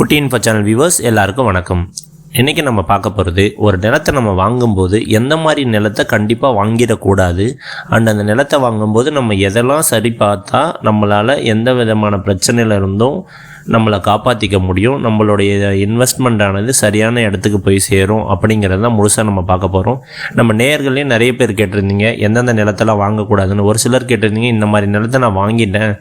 குட்டி info channel viewers எல்லாருக்கும் வணக்கம். இன்றைக்கி நம்ம பார்க்க போகிறது ஒரு நிலத்தை நம்ம வாங்கும்போது எந்த மாதிரி நிலத்தை கண்டிப்பாக வாங்கிடக்கூடாது? அண்ட் அந்த நிலத்தை வாங்கும்போது நம்ம எதெல்லாம் சரி பார்த்தா நம்மளால் எந்த விதமான பிரச்சனையில் இருந்தும்? நம்மளை காப்பாற்றிக்க முடியும். நம்மளுடைய இன்வெஸ்ட்மெண்ட் ஆனது சரியான இடத்துக்கு போய் சேரும் அப்படிங்கிறத தான் முழுசாக நம்ம பார்க்க போகிறோம் நம்ம நேர்களையும் நிறைய பேர் கேட்டிருந்தீங்க. எந்தெந்த நிலத்தெல்லாம் வாங்கக்கூடாதுன்னு ஒரு சிலர் கேட்டிருந்தீங்க. இந்த மாதிரி நிலத்தை நான் வாங்கிட்டேன்.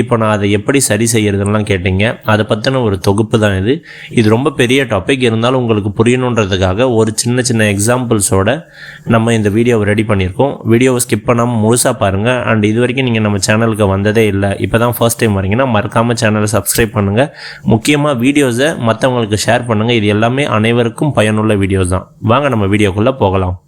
இப்போ நான் அதை எப்படி சரி செய்கிறதுலாம் கேட்டீங்க. அதை பற்றின ஒரு தொகுப்பு தான் இது. இது ரொம்ப பெரிய டாபிக் இருந்தாலும் உங்களுக்கு புரியணுன்றதுக்காக ஒரு சின்ன சின்ன எக்ஸாம்பிள்ஸோட நம்ம இந்த வீடியோவை ரெடி பண்ணியிருக்கோம். வீடியோவை ஸ்கிப் பண்ணாமல் முழுசாக பாருங்கள் அண்ட் இது வரைக்கும் நீங்கள் நம்ம சேனலுக்கு வந்ததே இல்லை. இப்போ தான் ஃபர்ஸ்ட் டைம் வரீங்கன்னா மறக்காமல் சேனலை சப்ஸ்கிரைப் பண்ணுங்கள் முக்கியமாக வீடியோஸை மற்றவங்களுக்கு ஷேர் பண்ணுங்கள் இது எல்லாமே அனைவருக்கும் பயனுள்ள வீடியோஸ் தான். வாங்க நம்ம வீடியோக்குள்ளே போகலாம்.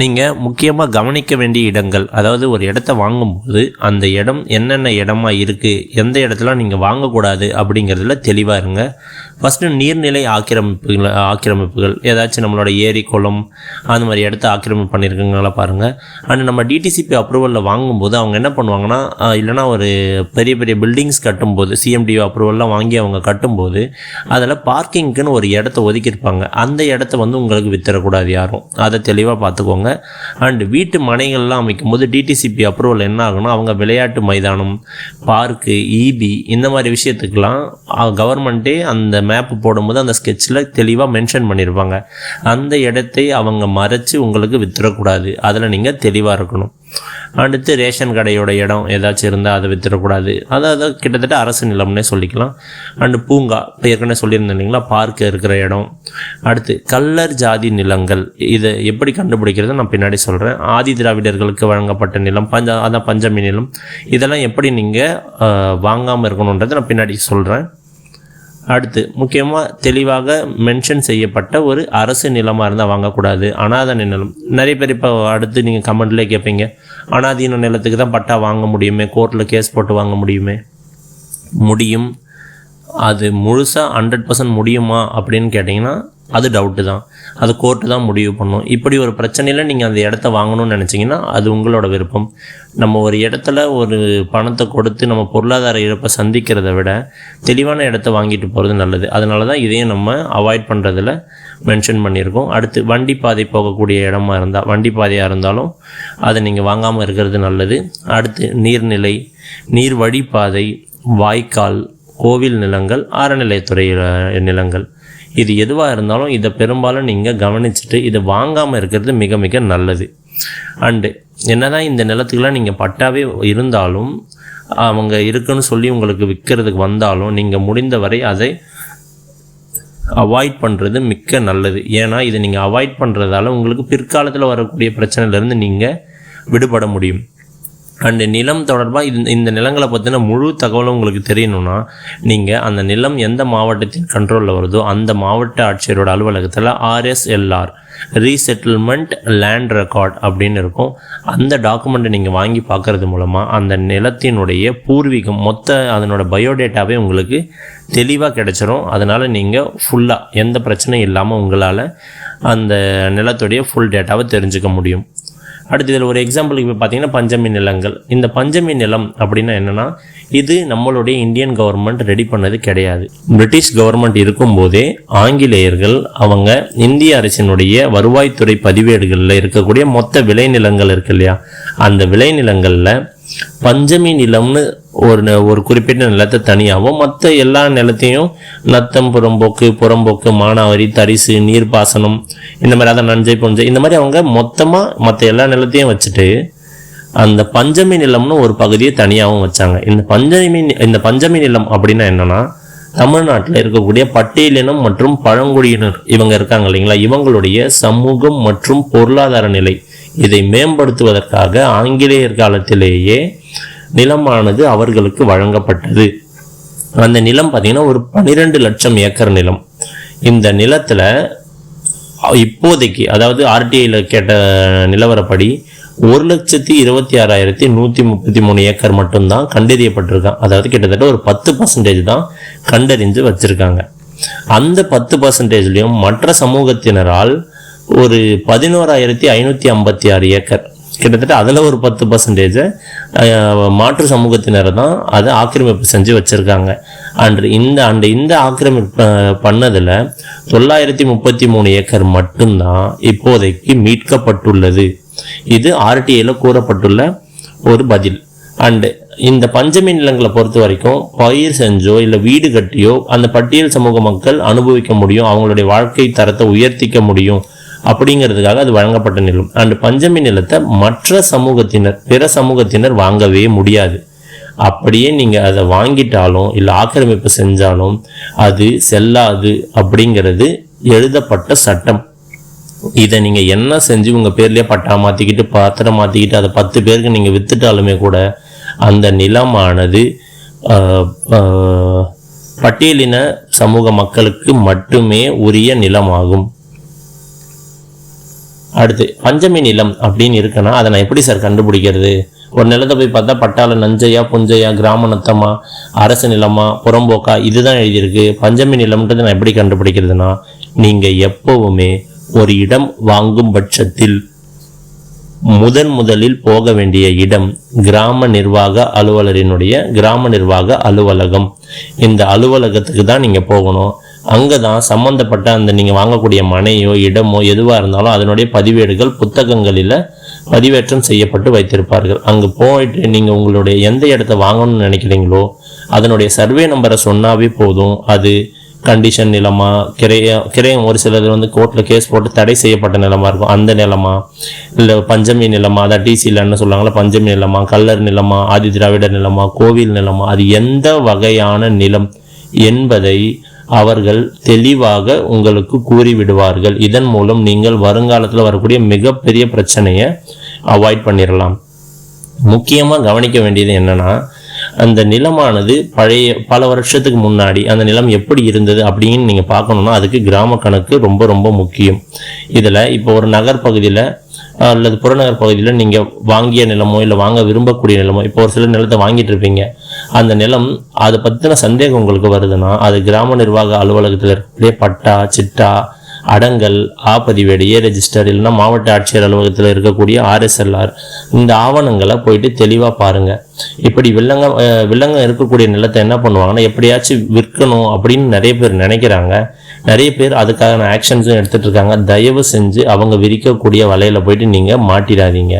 நீங்கள் முக்கியமாக கவனிக்க வேண்டிய இடங்கள் அதாவது ஒரு இடத்த வாங்கும்போது அந்த இடம் என்னென்ன இடமா இருக்குது எந்த இடத்துல நீங்கள் வாங்கக்கூடாது அப்படிங்கிறதுல தெளிவாக இருங்க. ஃபஸ்ட்டு நீர்நிலை ஆக்கிரமிப்புகள் ஆக்கிரமிப்புகள். ஏதாச்சும் நம்மளோட ஏரி குளம் அந்த மாதிரி இடத்த ஆக்கிரமிப்பு பண்ணியிருக்காங்களா பாருங்கள் அண்ட் நம்ம டிடிசிபி அப்ரூவலில் வாங்கும்போது அவங்க என்ன பண்ணுவாங்கன்னா இல்லைனா இல்லைன்னா ஒரு பெரிய பெரிய பில்டிங்ஸ் கட்டும்போது சிஎம்டிஓ அப்ரூவல்லாம் வாங்கி அவங்க கட்டும்போது அதில் பார்க்கிங்க்குன்னு ஒரு இடத்த ஒதுக்கியிருப்பாங்க. அந்த இடத்த வந்து உங்களுக்கு வித்தரக்கூடாது யாரும். அதை தெளிவாக பார்த்துக்கோங்க. அண்ட் வீட்டு மனைகள்லாம் அமைக்கும் போது டிடிசிபி அப்ரூவல் என்ன ஆகுனா அவங்க விளையாட்டு மைதானம் பார்க்கு இபி இந்த மாதிரி விஷயத்துக்கெல்லாம் கவர்மெண்ட்டே அந்த மேப் போடும்போது அந்த ஸ்கெட்சில் தெளிவாக மென்ஷன் பண்ணியிருப்பாங்க அந்த இடத்தை அவங்க மறைச்சு உங்களுக்கு விற்றுறக்கூடாது அதில் நீங்கள் தெளிவாக இருக்கணும். அடுத்து ரேஷன் கடையோட இடம் ஏதாச்சும் இருந்தால் அதை வித்துடக்கூடாது அதாவது கிட்டத்தட்ட அரசு நிலம்னே சொல்லிக்கலாம். அண்டு பூங்கா இப்போ ஏற்கனவே சொல்லியிருந்தேன் இல்லைங்களா? பார்க் இருக்கிற இடம். அடுத்து கல்லர் ஜாதி நிலங்கள். இதை எப்படி கண்டுபிடிக்கிறது நான் பின்னாடி சொல்கிறேன் ஆதி திராவிடர்களுக்கு வழங்கப்பட்ட நிலம் பஞ்ச அதான் பஞ்சமி நிலம். இதெல்லாம் எப்படி நீங்கள் வாங்காமல் இருக்கணுன்றதை நான் பின்னாடி சொல்கிறேன் அடுத்து முக்கியமாக தெளிவாக மென்ஷன் செய்யப்பட்ட ஒரு அரசு நிலமாக இருந்தால் வாங்கக்கூடாது. அனாதன நிலம். நிறைய பேர் இப்போ அடுத்து நீங்கள் கமெண்ட்லேயே கேட்பீங்க அனாதீன நிலத்துக்கு தான் பட்டா வாங்க முடியுமே? கோர்ட்டில் கேஸ் போட்டு வாங்க முடியுமே? முடியும். அது முழுசாக ஹண்ட்ரட் பர்சன்ட் முடியுமா அப்படின்னு கேட்டிங்கன்னா அது டவுட்டு தான். அது கோர்ட்டு தான் முடிவு பண்ணும். இப்படி ஒரு பிரச்சனையில் நீங்கள் அந்த இடத்த வாங்கணும்னு நினச்சிங்கன்னா அது உங்களோட விருப்பம். நம்ம ஒரு இடத்துல ஒரு பணத்தை கொடுத்து நம்ம பொருளாதார இழப்பை சந்திக்கிறத விட தெளிவான இடத்த வாங்கிட்டு போகிறது நல்லது. அதனால தான் இதையும் நம்ம அவாய்ட் பண்ணுறதுல மென்ஷன் பண்ணியிருக்கோம். அடுத்து வண்டி பாதை போகக்கூடிய இடமா இருந்தால் வண்டி பாதையாக இருந்தாலும் அதை நீங்கள் வாங்காமல் இருக்கிறது நல்லது. அடுத்து நீர்நிலை நீர் வழிப்பாதை வாய்க்கால் கோவில் நிலங்கள் அறநிலையத்துறை நிலங்கள். இது எதுவாக இருந்தாலும் இதை பெரும்பாலும் நீங்கள் கவனிச்சுட்டு இதை வாங்காமல் இருக்கிறது மிக மிக நல்லது. அண்டு என்னதான் இந்த நிலத்துக்கெல்லாம் நீங்கள் பட்டாவே இருந்தாலும் அவங்க இருக்குன்னு சொல்லி உங்களுக்கு விற்கிறதுக்கு வந்தாலும் நீங்கள் முடிந்தவரை அதை அவாய்ட் பண்ணுறது மிக்க நல்லது. ஏன்னா இதை நீங்கள் அவாய்ட் பண்ணுறதால உங்களுக்கு பிற்காலத்தில் வரக்கூடிய பிரச்சனையிலேருந்து நீங்கள் விடுபட முடியும். அண்டு நிலம் தொடர்பாக இந்த இந்த நிலங்களை பற்றின முழு தகவலும் உங்களுக்கு தெரியணும்னா நீங்கள் அந்த நிலம் எந்த மாவட்டத்தின் கண்ட்ரோலில் வருதோ அந்த மாவட்ட ஆட்சியரோட அலுவலகத்தில் ஆர்எஸ்எல்ஆர் ரீசெட்டில்மெண்ட் லேண்ட் ரெக்கார்ட் அப்படின்னு இருக்கும். அந்த டாக்குமெண்ட்டை நீங்கள் வாங்கி பார்க்கறது மூலமாக அந்த நிலத்தினுடைய பூர்வீகம் மொத்த அதனோட பயோடேட்டாவே உங்களுக்கு தெளிவாக கிடைச்சிரும். அதனால் நீங்கள் ஃபுல்லாக எந்த பிரச்சனையும் இல்லாமல் உங்களால் அந்த நிலத்துடைய ஃபுல் டேட்டாவை தெரிஞ்சுக்க முடியும். அடுத்து இதில் ஒரு எக்ஸாம்பிளுக்கு இப்போ பார்த்தீங்கன்னா பஞ்சமி நிலங்கள். இந்த பஞ்சமி நிலம் அப்படின்னா என்னென்னா இது நம்மளுடைய இந்தியன் கவர்மெண்ட் ரெடி பண்ணது கிடையாது. பிரிட்டிஷ் கவர்மெண்ட் இருக்கும்போதே ஆங்கிலேயர்கள் அவங்க இந்திய அரசினுடைய வருவாய்த்துறை பதிவேடுகளில் இருக்கக்கூடிய மொத்த விளைநிலங்கள் இருக்கு இல்லையா? அந்த விளைநிலங்களில் பஞ்சமி நிலம்னு ஒரு ஒரு குறிப்பிட்ட நிலத்தை தனியாகவும் மற்ற எல்லா நிலத்தையும் நத்தம் புறம்போக்கு புறம்போக்கு மானாவரி தரிசு நீர்ப்பாசனம் இந்த மாதிரி அதான் நஞ்சை புஞ்சை இந்த மாதிரி அவங்க மொத்தமாக மற்ற எல்லா நிலத்தையும் வச்சுட்டு அந்த பஞ்சமி நிலம்னு ஒரு பகுதியை தனியாகவும் வச்சாங்க. இந்த பஞ்சமி நி- இந்த பஞ்சமி நிலம் அப்படின்னா என்னன்னா தமிழ்நாட்டில் இருக்கக்கூடிய பட்டியலினம் மற்றும் பழங்குடியினர் இவங்க இருக்காங்க இல்லைங்களா? இவங்களுடைய சமூகம் மற்றும் பொருளாதார நிலை. இதை மேம்படுத்துவதற்காக ஆங்கிலேயர் காலத்திலேயே நிலமானது அவர்களுக்கு வழங்கப்பட்டது. அந்த நிலம் பார்த்தீங்கன்னா ஒரு பன்னிரெண்டு லட்சம் ஏக்கர் நிலம். இந்த நிலத்தில் இப்போதைக்கு அதாவது ஆர்டிஐயில் கேட்ட நிலவரப்படி ஒரு லட்சத்தி இருபத்தி ஆறாயிரத்தி நூற்றி முப்பத்தி மூணு ஏக்கர் மட்டும்தான் கண்டறியப்பட்டிருக்கான் அதாவது கிட்டத்தட்ட ஒரு பத்து பர்சன்டேஜ் தான் கண்டறிஞ்சு வச்சுருக்காங்க. அந்த பத்து பர்சன்டேஜ்லையும் மற்ற சமூகத்தினரால் ஒரு பதினோராயிரத்தி ஐநூற்றி ஐம்பத்தி ஆறு ஏக்கர். கிட்டத்தட்ட அதில் ஒரு பத்து பர்சன்டேஜ் மாற்று சமூகத்தினர் தான் அதை ஆக்கிரமிப்பு செஞ்சு வச்சுருக்காங்க. அன்று இந்த அண்டு இந்த ஆக்கிரமிப்பு பண்ணதில் தொள்ளாயிரத்தி முப்பத்தி மூணு ஏக்கர் மட்டும்தான் இப்போதைக்கு மீட்கப்பட்டுள்ளது. இது ஆர்டிஐல கூறப்பட்டுள்ள ஒரு பதில். அண்டு இந்த பஞ்சமி நிலங்களை பொறுத்த வரைக்கும் பயிர் செஞ்சோ இல்லை வீடு கட்டியோ அந்த பட்டியல் சமூக மக்கள் அனுபவிக்க முடியும் அவங்களுடைய வாழ்க்கை தரத்தை உயர்த்திக்க முடியும். அப்படிங்கிறதுக்காக அது வழங்கப்பட்ட நிலம். அண்ட் பஞ்சமி நிலத்தை மற்ற சமூகத்தினர் பிற சமூகத்தினர் வாங்கவே முடியாது. அப்படியே நீங்கள் அதை வாங்கிட்டாலும் இல்லை ஆக்கிரமிப்பு செஞ்சாலும் அது செல்லாது அப்படிங்கிறது எழுதப்பட்ட சட்டம். இதை நீங்கள் என்ன செஞ்சு உங்கள் பேர்லேயே பட்டா மாற்றிக்கிட்டு பாத்திரம் மாற்றிக்கிட்டு அதை பத்து பேருக்கு நீங்கள் வித்துட்டாலுமே கூட அந்த நிலமானது பட்டியலின சமூக மக்களுக்கு மட்டுமே உரிய நிலமாகும். அடுத்து பஞ்சமி நிலம் அப்படின்னு இருக்குன்னா அதை நான் எப்படி சார் கண்டுபிடிக்கிறது? ஒரு நிலத்தை போய் பார்த்தா பட்டாள நஞ்சையா புஞ்சையா கிராம நத்தமா அரசு நிலமா புறம்போக்கா இதுதான் எழுதியிருக்கு. பஞ்சமி நிலம்ன்றது நான் எப்படி கண்டுபிடிக்கிறதுனா நீங்க எப்பவுமே ஒரு இடம் வாங்கும் பட்சத்தில் முதன் முதலில் போக வேண்டிய இடம் கிராம நிர்வாக அலுவலரினுடைய கிராம நிர்வாக அலுவலகம். இந்த அலுவலகத்துக்கு தான் நீங்க போகணும். அங்கே தான் சம்மந்தப்பட்ட அந்த நீங்கள் வாங்கக்கூடிய மனையோ இடமோ எதுவாக இருந்தாலும் அதனுடைய பதிவேடுகள் புத்தகங்களில் பதிவேற்றம் செய்யப்பட்டு வைத்திருப்பார்கள். அங்கே போயிட்டு நீங்கள் உங்களுடைய எந்த இடத்த வாங்கணும்னு நினைக்கிறீங்களோ அதனுடைய சர்வே நம்பரை சொன்னாவே போதும். அது கண்டிஷன் நிலமா கிரைய கிரையம் ஒரு சிலது வந்து கோர்ட்டில் கேஸ் போட்டு தடை செய்யப்பட்ட நிலமா இருக்கும். அந்த நிலமா இல்லை பஞ்சமி நிலமா அதான் டிசியில் என்ன சொல்லுவாங்களா பஞ்சமி நிலமா கல்லர் நிலமா ஆதி திராவிட நிலமா கோவில் நிலமா அது எந்த வகையான நிலம் என்பதை அவர்கள் தெளிவாக உங்களுக்கு கூறிவிடுவார்கள். இதன் மூலம் நீங்கள் வருங்காலத்தில் வரக்கூடிய மிகப்பெரிய பிரச்சனையை அவாய்ட் பண்ணிடலாம் முக்கியமாக கவனிக்க வேண்டியது என்னன்னா அந்த நிலமானது பழைய பல வருஷத்துக்கு முன்னாடி அந்த நிலம் எப்படி இருந்தது அப்படின்னு நீங்கள் பார்க்கணுன்னா அதுக்கு கிராம கணக்கு ரொம்ப ரொம்ப முக்கியம். இதில் இப்போ ஒரு நகர் பகுதியில் அல்லது புறநகர் பகுதியில் நீங்கள் வாங்கிய நிலமோ இல்லை வாங்க விரும்பக்கூடிய நிலமோ இப்போ ஒரு சில நிலத்தை வாங்கிட்டு இருப்பீங்க. அந்த நிலம் அதை பற்றின சந்தேகம் உங்களுக்கு வருதுன்னா அது கிராம நிர்வாக அலுவலகத்தில் இருக்கக்கூடிய பட்டா சிட்டா அடங்கல் ஆப்பதிவேடு ஏ ரெஜிஸ்டர் இல்லைன்னா மாவட்ட ஆட்சியர் அலுவலகத்தில் இருக்கக்கூடிய ஆர்எஸ்எல்ஆர் இந்த ஆவணங்களை போயிட்டு தெளிவாக பாருங்கள் இப்படி வில்லங்க வில்லங்கம் இருக்கக்கூடிய நிலத்தை என்ன பண்ணுவாங்கன்னா எப்படியாச்சும் விற்கணும் அப்படின்னு நிறைய பேர் நினைக்கிறாங்க. நிறைய பேர் அதுக்கான ஆக்ஷன்ஸும் எடுத்துகிட்டு இருக்காங்க. தயவு செஞ்சு அவங்க விரிக்கக்கூடிய வலையில் போயிட்டு நீங்கள் மாட்டிடாதீங்க.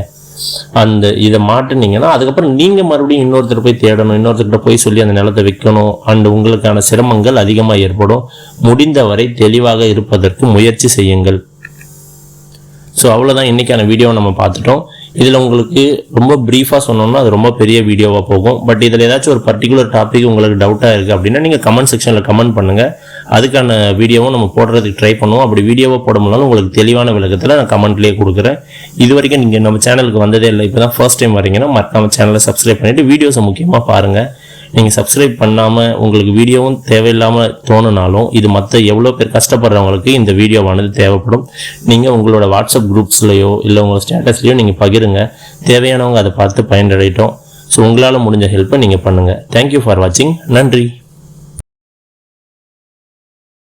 அந்த இதை மாட்டுனீங்கன்னா அதுக்கப்புறம் நீங்க மறுபடியும் இன்னொருத்தர் போய் தேடணும் இன்னொருத்தர்கிட்ட போய் சொல்லி அந்த நிலத்தை விற்கணும் அண்ட் உங்களுக்கான சிரமங்கள் அதிகமாக ஏற்படும். முடிந்தவரை தெளிவாக இருப்பதற்கு முயற்சி செய்யுங்கள். ஸோ அவ்வளோதான் இன்றைக்கான வீடியோ நம்ம பார்த்துட்டோம். இதில் உங்களுக்கு ரொம்ப ப்ரீஃபாக சொன்னோம்னா அது ரொம்ப பெரிய வீடியோவாக போகும். பட் இதில் ஏதாச்சும் ஒரு பர்டிகுலர் டாபிக் உங்களுக்கு டவுட்டாக இருக்குது அப்படின்னா நீங்கள் கமெண்ட் செக்ஷனில் கமெண்ட் பண்ணுங்கள் அதுக்கான வீடியோவும் நம்ம போடுறதுக்கு ட்ரை பண்ணுவோம். அப்படி வீடியோவாக போட முடியல உங்களுக்கு தெளிவான விளக்கத்தில் நான் கமெண்ட்லேயே கொடுக்குறேன். இது வரைக்கும் நீங்கள் நம்ம சேனலுக்கு வந்ததே இல்லை இப்போ தான் ஃபர்ஸ்ட் டைம் வரீங்கன்னா மறக்காம சேனலை சப்ஸ்கிரைப் பண்ணிவிட்டு வீடியோஸை முக்கியமாக பாருங்கள் நீங்கள் சப்ஸ்கிரைப் பண்ணாமல் உங்களுக்கு வீடியோவும் தேவையில்லாமல் தோணுனாலும் இது மற்ற எவ்வளோ பேர் கஷ்டப்படுறவங்களுக்கு இந்த வீடியோவானது தேவைப்படும். நீங்கள் உங்களோட வாட்ஸ்அப் குரூப்ஸ்லையோ இல்லை உங்களோட ஸ்டேட்டஸ்லையோ நீங்கள் பகிருங்க. தேவையானவங்க அதை பார்த்து பயனடையட்டும். ஸோ உங்களால் முடிஞ்ச ஹெல்ப்பை நீங்கள் பண்ணுங்கள் தேங்க்யூ ஃபார் வாட்சிங் நன்றி.